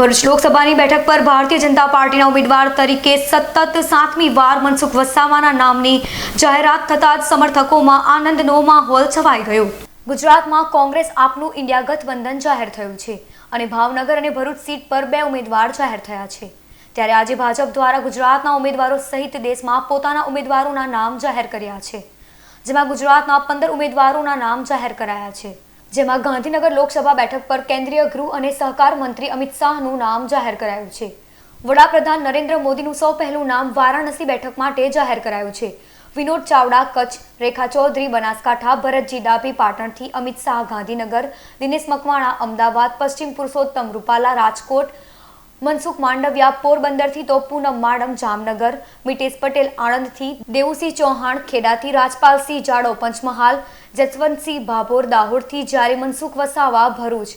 ભરૂચ લોકસભાની બેઠક પર ભારતીય જનતા પાર્ટીના ઉમેદવાર તરીકે સતત સાતમી વાર મનસુખ વસાવાના નામની જાહેરાત થતાં જ સમર્થકોમાં આનંદનો માહોલ છવાઈ ગયો. ગુજરાતમાં કોંગ્રેસ આપનું ઇન્ડિયા ગઠબંધન જાહેર થયું છે અને ભાવનગર અને ભરૂચ સીટ પર બે ઉમેદવાર જાહેર થયા છે. ત્યારે આજે ભાજપ દ્વારા ગુજરાતના ઉમેદવારો સહિત દેશમાં પોતાના ઉમેદવારોના નામ જાહેર કર્યા છે. જેમાં ગુજરાતના પંદર ઉમેદવારોના નામ જાહેર કરાયા છે. જેમાં ગાંધીનગર લોકસભા બેઠક પર કેન્દ્રીય ગૃહ અને સહકાર મંત્રી અમિત શાહનું નામ જાહેર કરાયું છે. વડાપ્રધાન નરેન્દ્ર મોદીનું સૌ પહેલું નામ વારાણસી બેઠક માટે જાહેર કરાયું છે. વિનોદ ચાવડા, કચ્છ, રેખા ચૌધરી, બનાસકાંઠા, ભરતજી ડાભી, પાટણથી અમિત શાહ ગાંધીનગર, દિનેશ મકવાણા, અમદાવાદ, પશ્ચિમ પુરુષોત્તમ રૂપાલા, રાજકોટ મનસુખ માંડવિયા પોરબંદરથી તો પૂનમ માડમ જામનગર મિટેશ પટેલ આણંદથી, દેવુસિંહ ચૌહાણ ખેડાથી, રાજપાલસિંહ જાડો પંચમહાલ, જસવંતસિંહ ભાભોર દાહોદથી જ્યારે મનસુખ વસાવા ભરૂચ.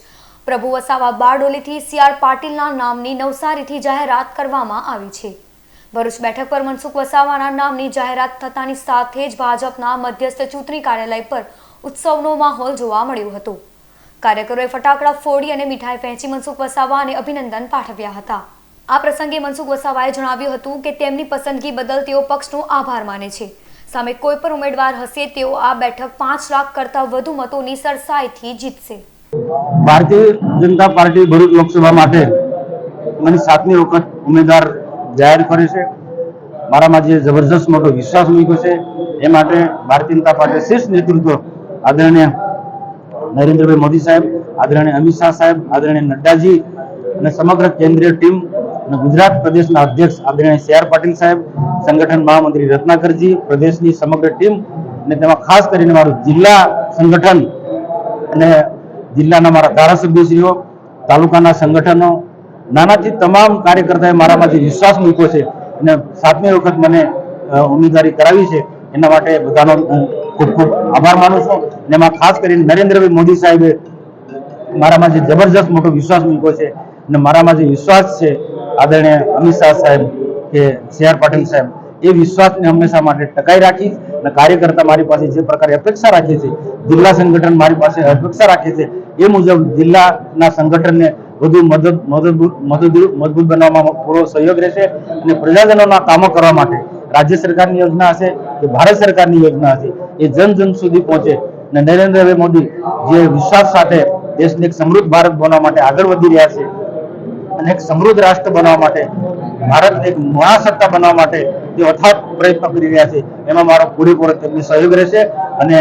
પ્રભુ વસાવા બારડોલીથી સી આર પાટીલના નામની નવસારીથી જાહેરાત કરવામાં આવી છે. ભરૂચ બેઠક પર મનસુખ વસાવાના નામની જાહેરાત થતાની સાથે જ ભાજપના મધ્યસ્થ ચૂંટણી કાર્યાલય પર ઉત્સવનો માહોલ જોવા મળ્યો હતો. કાર્યકરોએ ફટાકડા ફોડી અને મીઠાઈ વહેંચી મનસુખ વસાવા અને અભિનંદન પાઠવ્યા હતા. આ પ્રસંગે મનસુખ વસાવાએ જણાવ્યું હતું કે તેમની પસંદગી બદલ તેઓ પક્ષનો આભાર માને છે. સામે કોઈ પણ ઉમેદવાર હશે, તેઓ આ બેઠક પાંચ લાખ કરતાં વધુ મતોની સરસાઈથી જીતશે. ભારતીય જનતા પાર્ટી ભરૂચ લોકસભા માટે મને સાતમી વખત ઉમેદવાર જાહેર કરે છે. મારામાં જે જબરજસ્ત મોટો વિશ્વાસ મૂક્યો છે. એ માટે ભારતીય જનતા પાર્ટી શીર્ષ નેતૃત્વ આદરણીય નરેન્દ્રભાઈ મોદી સાહેબ, આદરણીય અમિત શાહ સાહેબ, આદરણીય નડ્ડાજી અને સમગ્ર કેન્દ્રીય ટીમ અને ગુજરાત પ્રદેશના અધ્યક્ષ આદરણીય સી આર પાટીલ સાહેબ, સંગઠન મહામંત્રી રત્નાકરજી, પ્રદેશની સમગ્ર ટીમ અને તેમાં ખાસ કરીને મારું જિલ્લા સંગઠન અને જિલ્લાના મારા ધારાસભ્યશ્રીઓ, તાલુકાના સંગઠનો, નાનાથી તમામ કાર્યકર્તાએ મારામાં જે વિશ્વાસ મૂક્યો છે અને સાતમી વખત મને ઉમેદવારી કરાવી છે, એના માટે બધાનો ખૂબ ખૂબ આભાર માનું છું. અને એમાં ખાસ કરીને નરેન્દ્રભાઈ મોદી સાહેબે મારામાં જે જબરજસ્ત મોટો વિશ્વાસ મૂક્યો છે અને મારામાં જે વિશ્વાસ છે આદરણીય અમિત શાહ સાહેબ કે સી આર પાટીલ સાહેબ, એ વિશ્વાસને હંમેશા માટે ટકાઈ રાખી અને કાર્યકર્તા મારી પાસે જે પ્રકારે અપેક્ષા રાખે છે, જિલ્લા સંગઠન મારી પાસે અપેક્ષા રાખે છે, એ મુજબ જિલ્લાના સંગઠનને વધુ મદદ મદદરૂપ મજબૂત બનાવવામાં પૂરો સહયોગ રહેશે અને પ્રજાજનોના કામો કરવા માટે રાજ્ય સરકારની યોજના હશે કે ભારત સરકારની યોજના હશે એ જન જન સુધી પહોંચે. અને નરેન્દ્રભાઈ મોદી જે વિશ્વાસ સાથે દેશને એક સમૃદ્ધ ભારત બનાવવા માટે આગળ વધી રહ્યા છે અને એક સમૃદ્ધ રાષ્ટ્ર બનાવવા માટે, ભારતને એક મહાસત્તા બનાવવા માટે જે અથાગ પ્રયત્ન કરી રહ્યા છે. એમાં મારો પૂરેપૂરો તેમની સહયોગ રહેશે અને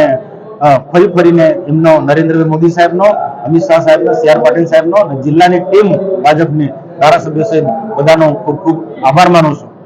ફરી ફરીને એમનો નરેન્દ્રભાઈ મોદી સાહેબનો, અમિત શાહ સાહેબનો, સી આર પાટીલ સાહેબનો અને જિલ્લાની ટીમ ભાજપની ધારાસભ્ય સહિત બધાનો ખૂબ ખૂબ આભાર માનું છું.